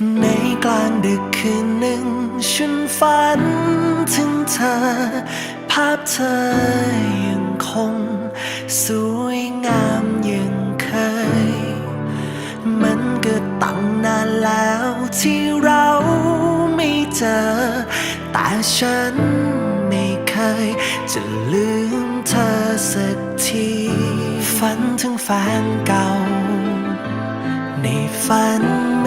ในกลางดึกคืนหนึ่ง ฉันฝันถึงเธอ ภาพเธอยังคง สวยงามยังเคย มันก็ตั้งนานแล้วที่เราไม่เจอ แต่ฉันไม่เคย จะลืมเธอสักที ฝันถึงแฟนเก่า ในฝัน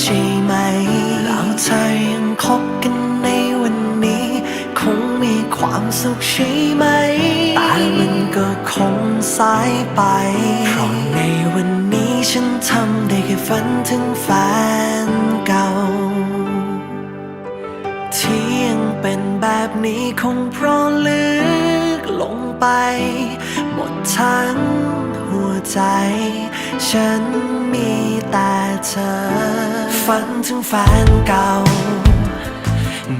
ใช่ไหมแล้วเธอยังคบกันในวันนี้ คงมีความสุขใช่ไหมแต่มันก็คงสายไป เพราะในวันนี้ฉันทำได้แค่ฝันถึงแฟนเก่า ที่ยังเป็นแบบนี้คงเพราะลึกลงไป หมดทั้ง ใจ ฉันมีแต่เธอ ฝันถึงแฟนเก่า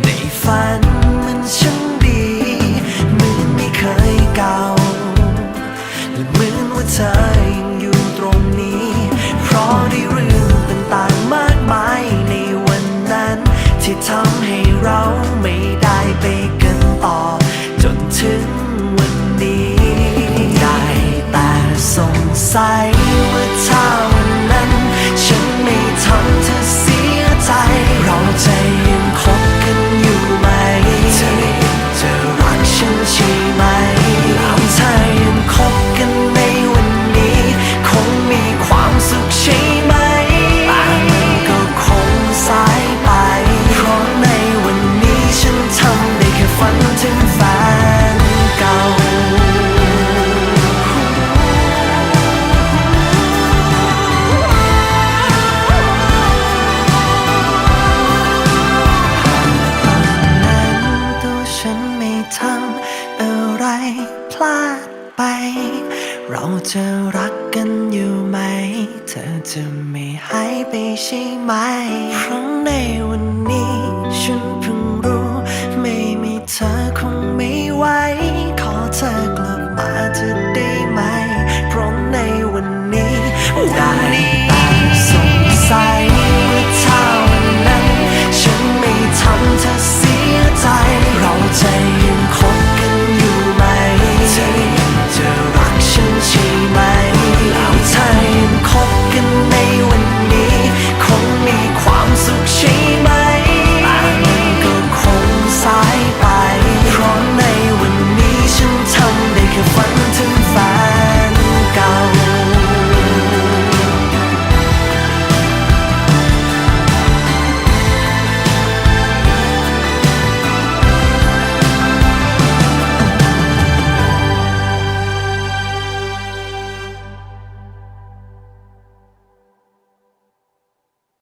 ในฝัน อะไรพลาดไป เราจะรักกันอยู่ไหม เธอจะไม่หายไปใช่ไหมเพราะในวัน